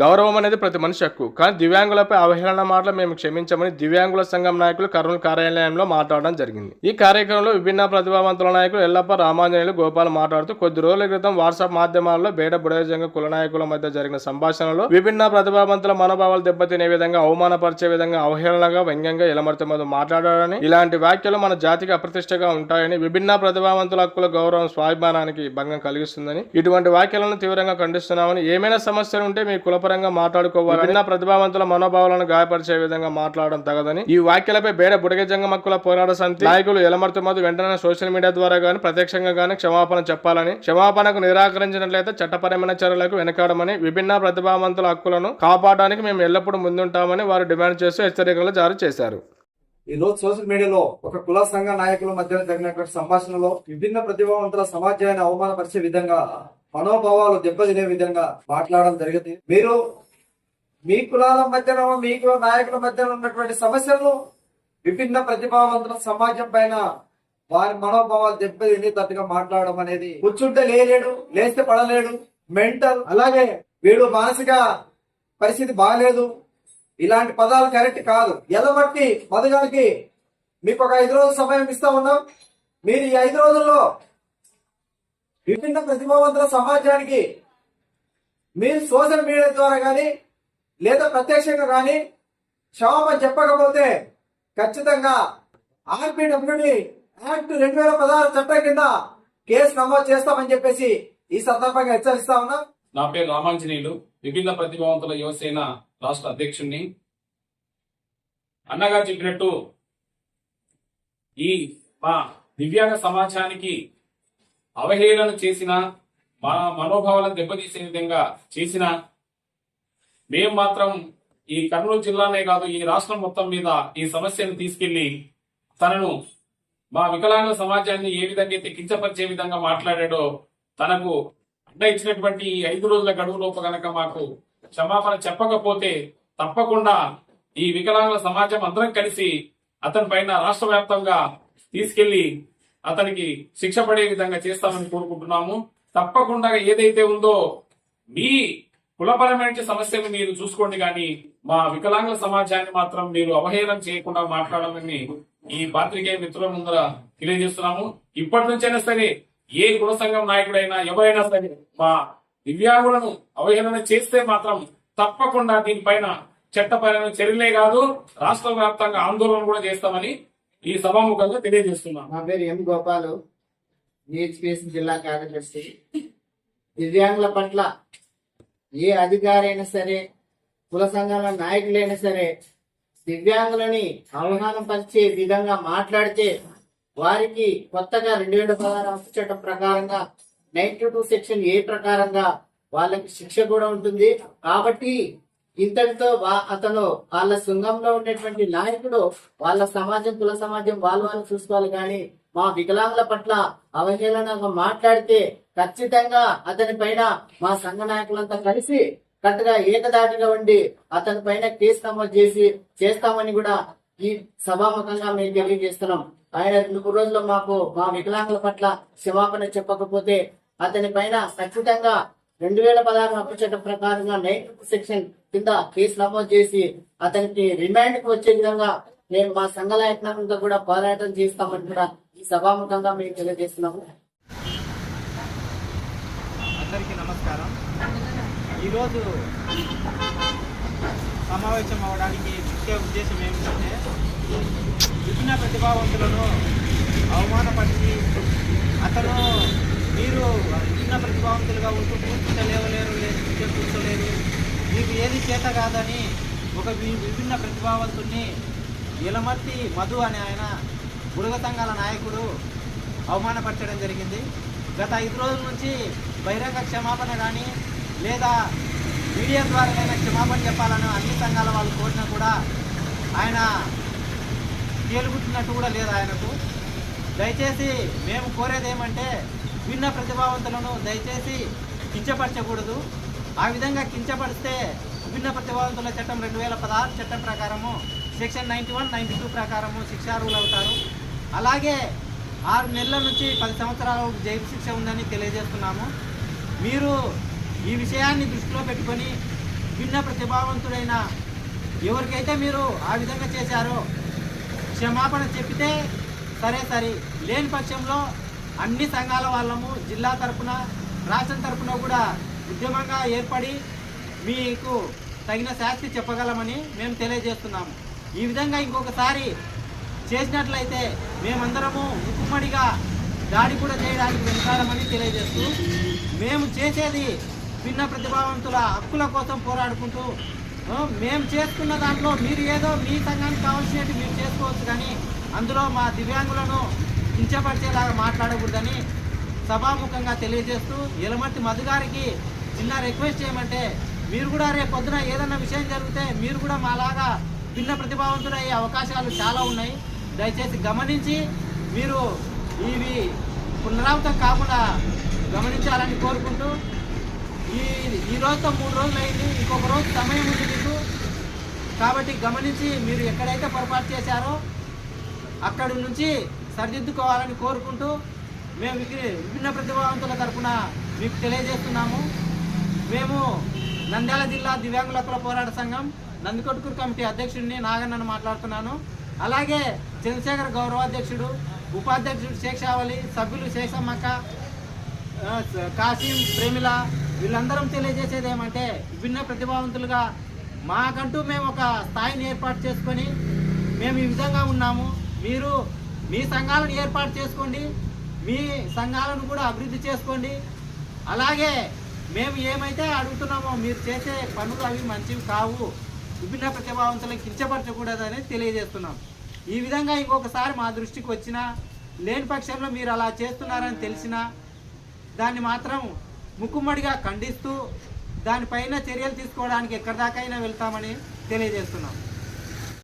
గౌరవం అనేది ప్రతి మనిషి హక్కు. కానీ దివ్యాంగులపై అవహేళన మాటలు మేము క్షమించమని దివ్యాంగుల సంఘం నాయకులు కర్నూలు కార్యాలయంలో మాట్లాడడం జరిగింది. ఈ కార్యక్రమంలో విభిన్న ప్రతిభావంతుల నాయకులు ఎల్లప్ప రామాంజనేయులు గోపాల్ మాట్లాడుతూ కొద్ది రోజుల క్రితం వాట్సాప్ మాధ్యమాల్లో బేడ బుడజంగ కుల నాయకుల మధ్య జరిగిన సంభాషణలో విభిన్న ప్రతిభావంతుల మనోభావాలు దెబ్బతినే విధంగా అవమానపరిచే విధంగా అవహేళనగా వ్యంగ్యంగా ఎలమర్తి మధ్య మాట్లాడారని ఇలాంటి వ్యాఖ్యలు మన జాతికి అప్రతిష్టగా ఉంటాయని విభిన్న ప్రతిభావంతుల హక్కుల గౌరవం స్వాభిమానానికి భంగం కలిగిస్తుందని ఇటువంటి వ్యాఖ్యలను తీవ్రంగా ఖండిస్తున్నామని ఏమైనా సమస్యలు ఉంటే మీ కుల మాట్లాడుకోవాలి విభిన్న ప్రతిభావంతుల మనోభావాలను గాయపరిచే విధంగా మాట్లాడడం తగదని. ఈ వ్యాఖ్యలపై బేడ బుడగజంగ మక్కుల పోరాట సమితి నాయకులు ఎలమర్తి మధు వెంటనే సోషల్ మీడియా ద్వారా గాని ప్రత్యక్షంగా గాని క్షమాపణ చెప్పాలని క్షమాపణకు నిరాకరించినట్లయితే చట్టపరమైన చర్యలకు వెనకాడమని విభిన్న ప్రతిభావంతుల హక్కులను కాపాడడానికి మేము ఎల్లప్పుడూ ముందుంటామని వారు డిమాండ్ చేస్తూ హెచ్చరికలు జారీ చేశారు. ఈ రోజు సోషల్ మీడియాలో ఒక కుల సంఘ నాయకుల మధ్య జరిగినటువంటి సంభాషణలో విభిన్న ప్రతిభావంతుల సమాజాన్ని అవమానపరిచే విధంగా మనోభావాలు దెబ్బతినే విధంగా మాట్లాడడం జరిగింది. మీరు మీ కులాల మధ్యన మీ నాయకుల మధ్యన ఉన్నటువంటి సమస్యలను విభిన్న ప్రతిభావంతుల సమాజం పైన వారి మనోభావాలు దెబ్బతినేటట్టుగా మాట్లాడడం అనేది కూర్చుంటే లేలేడు లేస్తే పడలేడు మెంటల్ అలాగే వీడు మానసిక పరిస్థితి బాగాలేదు. ఇలాంటి పదాలు కరెక్ట్ కాదు. ఎలబట్టి మదగానికి మీకు ఒక ఐదు రోజుల సమయం ఇస్తా ఉన్నాం. మీరు ఈ ఐదు రోజుల్లో విభిన్న ప్రతిభావంతుల సమాజానికి మీరు సోషల్ మీడియా ద్వారా కానీ లేదా ప్రత్యక్షంగా కానీ క్షమాపణ చెప్పకపోతే ఖచ్చితంగా ఆర్పిడబ్ల్యూడి యాక్ట్ రెండు వేల పదహారు చట్టం కింద కేసు నమోదు చేస్తామని చెప్పేసి ఈ సందర్భంగా హెచ్చరిస్తా ఉన్నా. నా పేరు రామాంజనేయులు. విభిన్న ప్రతిభావంతుల యువసేన రాష్ట్ర అధ్యక్షుణ్ణి. అన్నగా చెప్పినట్టు ఈ మా దివ్యాంగ సమాజానికి అవహేళన చేసిన మా మనోభావాలను దెబ్బతీసే విధంగా చేసిన మేము మాత్రం ఈ కర్నూలు జిల్లానే కాదు ఈ రాష్ట్రం మొత్తం మీద ఈ సమస్యను తీసుకెళ్ళి తనను మా వికలాంగ సమాజాన్ని ఏ విధంగా అయితే కించపరిచే విధంగా మాట్లాడాడో తనకు అడ్డ ఇచ్చినటువంటి ఈ ఐదు రోజుల గడువు లోపు గనక మాకు క్షమాపణ చెప్పకపోతే తప్పకుండా ఈ వికలాంగుల సమాజం అందరం కలిసి అతని పైన రాష్ట్ర వ్యాప్తంగా తీసుకెళ్ళి అతనికి శిక్ష పడే విధంగా చేస్తామని కోరుకుంటున్నాము. తప్పకుండా ఏదైతే ఉందో మీ కులపరమైన సమస్యను మీరు చూసుకోండి కానీ మా వికలాంగుల సమాజాన్ని మాత్రం మీరు అవహేళన చేయకుండా మాట్లాడాలని ఈ పాత్రికేయ మిత్రుల ముందర తెలియజేస్తున్నాము. ఇప్పటి నుంచైనా సరే ఏ కుల సంఘం నాయకుడైనా ఎవరైనా సరే మా దివ్యాంగులను అవహేళన చేస్తే మాత్రం తప్పకుండా దీనిపైన చట్టపరమైన చర్యలే కాదు రాష్ట్ర వ్యాప్తంగా ఆందోళన కూడా చేస్తామని ఈ సభాముఖంగా తెలియజేస్తున్నాను. నా పేరు ఎం గోపాలు నిహెచ్పిఎస్ జిల్లా కార్యదర్శి. దివ్యాంగుల పట్ల ఏ అధికారైనా సరే కుల సంఘాల నాయకులైనా సరే దివ్యాంగులని అవగాహనపరిచే విధంగా మాట్లాడితే వారికి కొత్తగా రెండు వేల పదహారు హక్కు చట్టం ప్రకారంగా నైన్టీ టూ సెక్షన్ ఏ ప్రకారంగా వాళ్ళకి శిక్ష కూడా ఉంటుంది. కాబట్టి ఇంతటితో వా- అతను వాళ్ళ శృంగంలో ఉండేటువంటి నాయకుడు వాళ్ళ సమాజం కుల సమాజం వాళ్ళు వాళ్ళు చూసుకోవాలి. కానీ మా వికలాంగుల పట్ల అవహేళనగా మాట్లాడితే ఖచ్చితంగా అతని పైన మా సంఘ నాయకులంతా కలిసి కరెక్ట్గా ఏకదాటిగా ఉండి అతని పైన కేసు నమోదు చేసి చేస్తామని కూడా ఈ సభాముఖంగా మేము తెలియజేస్తున్నాం. ఆయన రెండు మూడు రోజుల్లో మాకు మా వికలాంగుల పట్ల క్షమాపణ చెప్పకపోతే అతని పైన ఖచ్చితంగా రెండు వేల పదహారు హక్కు చట్టం ప్రకారంగా నైన్ సెక్షన్ కింద కేసు నమోదు చేసి అతనికి రిమాండ్కు వచ్చే విధంగా మేము మా సంఘ నాయకులంతా కూడా పోరాటం చేస్తామని కూడా ఈ సభాముఖంగా మేము తెలియజేస్తున్నాము. అందరికీ నమస్కారం. ఈరోజు సమావేశం అవడానికి ముఖ్య ఉద్దేశం ఏమిటంటే విభిన్న ప్రతిభావంతులను అవమానపరిచి అతను మీరు విభిన్న ప్రతిభావంతులుగా ఉంటూ పూర్తిగా లేవలేరు లేదు విద్య కూర్చోలేరు. మీకు ఏది చేత కాదని ఒక విభిన్న ప్రతిభావంతుడిని ఇలమర్తి మధు అనే ఆయన బుడగ సంఘాల నాయకుడు అవమానపరచడం జరిగింది. గత ఐదు రోజుల నుంచి బహిరంగ క్షమాపణ కానీ లేదా మీడియా ద్వారా క్షమాపణ చెప్పాలని అన్ని సంఘాల వాళ్ళు కోరినా కూడా ఆయన తేలుగుట్టినట్టు కూడా లేదు ఆయనకు. దయచేసి మేము కోరేది ఏమంటే భిన్న ప్రతిభావంతులను దయచేసి కించపరచకూడదు. ఆ విధంగా కించపరిస్తే భిన్న ప్రతిభావంతుల చట్టం రెండు వేల పదహారు చట్టం ప్రకారము section ninety one ninety two ప్రకారము శిక్షార్హులు అవుతారు. అలాగే ఆరు నెలల నుంచి పది సంవత్సరాల జైలు శిక్ష ఉందని తెలియజేస్తున్నాము. మీరు ఈ విషయాన్ని దృష్టిలో పెట్టుకొని భిన్న ప్రతిభావంతుడైన ఎవరికైతే మీరు ఆ విధంగా చేశారో క్షమాపణ చెప్పితే సరే సరే. లేని పక్షంలో అన్ని సంఘాల వాళ్ళము జిల్లా తరపున రాష్ట్రం తరఫున కూడా ఉద్యమంగా ఏర్పడి మీకు తగిన శాస్తి చెప్పగలమని మేము తెలియజేస్తున్నాము. ఈ విధంగా ఇంకొకసారి చేసినట్లయితే మేమందరము ఉక్కుమ్మడిగా దాడి కూడా చేయడానికి వెళ్తామని తెలియజేస్తూ మేము చేసేది భిన్న ప్రతిభావంతుల హక్కుల కోసం పోరాడుకుంటూ మేము చేసుకున్న దాంట్లో మీరు ఏదో మీ సంఘానికి కావాల్సినట్టు మీరు చేసుకోవచ్చు కానీ అందులో మా దివ్యాంగులను కించపరిచేలాగా మాట్లాడకూడదని సభాముఖంగా తెలియజేస్తూ ఎలమర్తి మధుగారికి చిన్న రిక్వెస్ట్ చేయమంటే మీరు కూడా రేపు పొద్దున ఏదన్నా విషయం జరిగితే మీరు కూడా మాలాగా భిన్న ప్రతిభావంతులు అయ్యే అవకాశాలు చాలా ఉన్నాయి. దయచేసి గమనించి మీరు ఇవి పునరావృతం కాకుండా గమనించాలని కోరుకుంటూ ఈ ఈ రోజుతో మూడు రోజులు అయింది ఇంకొక రోజు సమయం ఉంది మీకు. కాబట్టి గమనించి మీరు ఎక్కడైతే పొరపాటు చేశారో అక్కడి నుంచి సరిదిద్దుకోవాలని కోరుకుంటూ మేము విభిన్న ప్రతిభావంతుల తరఫున మీకు తెలియజేస్తున్నాము. మేము నంద్యాల జిల్లా దివ్యాంగుల హక్కుల పోరాట సంఘం నందికొట్కూరు కమిటీ అధ్యక్షుడిని నాగన్నను మాట్లాడుతున్నాను. అలాగే చంద్రశేఖర్ గౌరవాధ్యక్షుడు ఉపాధ్యక్షుడు శేషావళి సభ్యులు శేషమ్మక్క కాశీం కాసిం ప్రేమిల వీళ్ళందరం తెలియజేసేది ఏమంటే విభిన్న ప్రతిభావంతులుగా మాకంటూ మేము ఒక స్థాయిని ఏర్పాటు చేసుకొని మేము ఈ విధంగా ఉన్నాము. మీరు మీ సంఘాలను ఏర్పాటు చేసుకోండి మీ సంఘాలను కూడా అభివృద్ధి చేసుకోండి. అలాగే మేము ఏమైతే అడుగుతున్నామో మీరు చేసే పనులు అవి మంచివి కావు. విభిన్న ప్రతిభావంతులను కించపరచకూడదని తెలియజేస్తున్నాం. ఈ విధంగా ఇంకొకసారి మా దృష్టికి వచ్చినా లేని పక్షంలో మీరు అలా చేస్తున్నారని తెలిసినా దాన్ని మాత్రం ముక్కుమ్మడిగా ఖండిస్తూ దానిపైన చర్యలు తీసుకోవడానికి ఎక్కడి దాకైనా వెళ్తామని తెలియజేస్తున్నాం.